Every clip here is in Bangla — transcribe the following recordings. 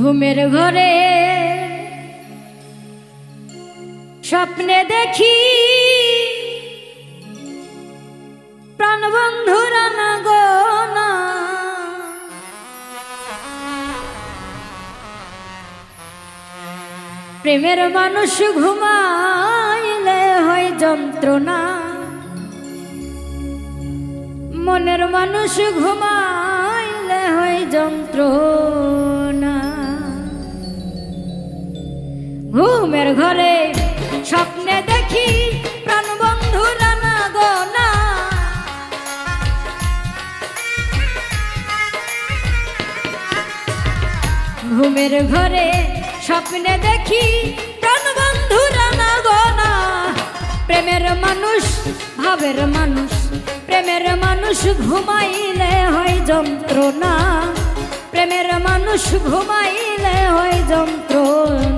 ঘুমের ঘরে স্বপ্নে দেখি প্রাণবন্ধুরা না গো না। প্রেমের মানুষ ঘুমাইলে হয় যন্ত্রণা। মনের মানুষ ঘুমাইলে হয় যন্ত্রণা। ঘুমের ঘরে স্বপ্নে দেখি প্রাণবন্ধু রানা গোনা। ঘুমের ঘরে স্বপ্নে দেখি প্রাণবন্ধু রানা গোনা। প্রেমের মানুষ, ভাবের মানুষ, প্রেমের মানুষ ঘুমাইলে হয় যন্ত্রণা। প্রেমের মানুষ ঘুমাইলে হয় যন্ত্রণা।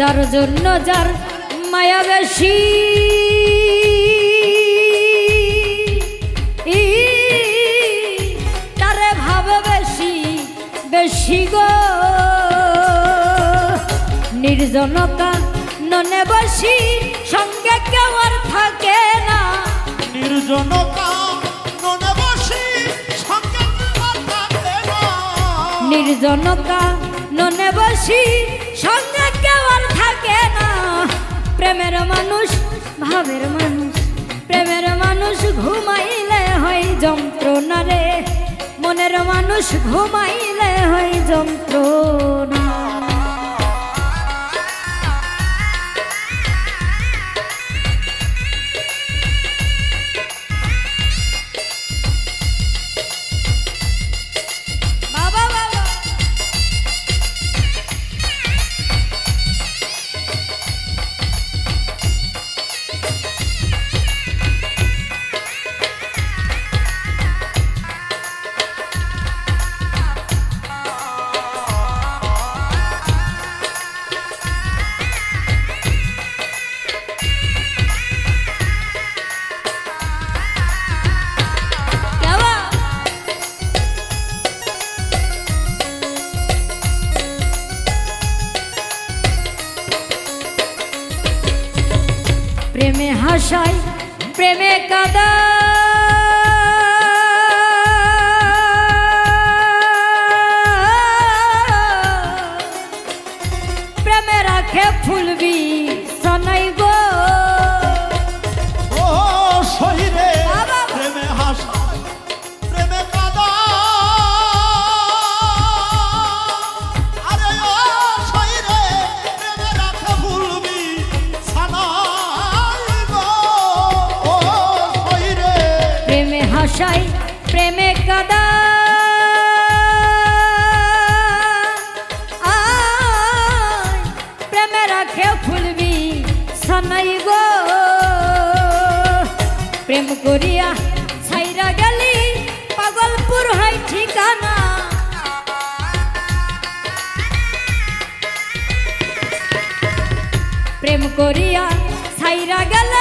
যার জন্য যার মায়া বেশি। ই, তারে ভাবে বেশি বেশি গো। নির্জনতা ননে বসি সঙ্গে কেউ আর থাকে না। নির্জনতা মনে বসি সঙ্গে থাকে না। নির্জনতা ননে বসি সঙ্গে কেউ প্রেমের মানুষ, ভাবের মানুষ। প্রেমের মানুষ ঘুমাইলে হয় যন্ত্রণা রে মনের মানুষ ঘুমাইলে হয় যন্ত্রণা প্রেমে হাসাই প্রেমে কাদা। প্রেমে রাখে ফুলবি সনাই হাসাই প্রেমে কাদা। প্রেমে প্রেম করিয়া ছাইরা গেলি, পাগলপুর হয় ঠিকানা। প্রেম করিয়া ছাইরা গেলে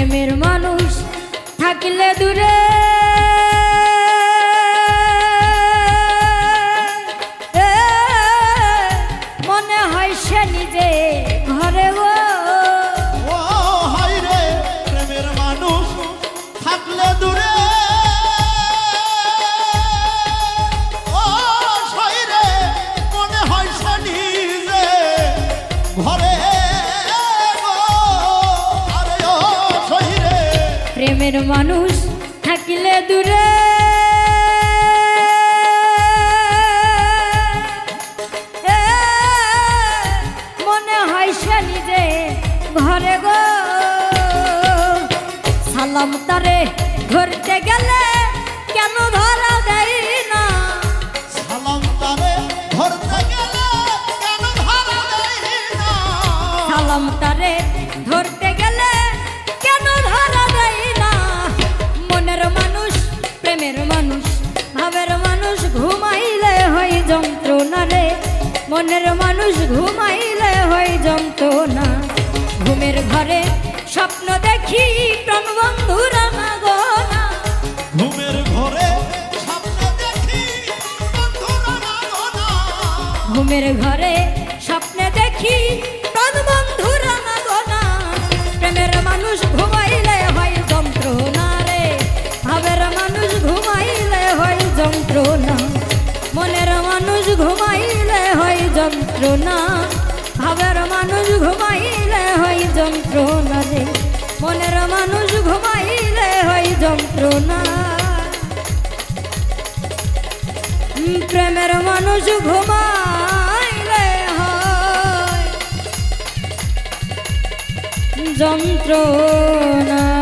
প্রেমের মানুষ থাকলে দূরে। প্রেমের মানুষ থাকিলে দূরে। মনে হয় সে নিজে ঘরে গো। সালাম তারে ধরতে মানুষ ঘুমাইলে হয় যন্ত্রণা। ঘুমের ঘরে স্বপ্ন দেখি প্রাণ বন্ধুরা ঘুমের ঘরে স্বপ্ন দেখি। ঘুমের ঘরে স্বপ্নে প্রাণ বন্ধুরা না। গোনা প্রেমের মানুষ ঘুমাইলে হয় যন্ত্রণা রে। ভাবের মানুষ ঘুমাইলে হয় যন্ত্রণা। মনের মানুষ ঘুমাইলে যন্ত্রণা। ভাবের মানুষ ঘুমাইলে হয় যন্ত্রণা রে। মনের মানুষ ঘুমাইলে হয় যন্ত্রণা। প্রেমের মানুষ ঘুমাইলে হয় যন্ত্রণা।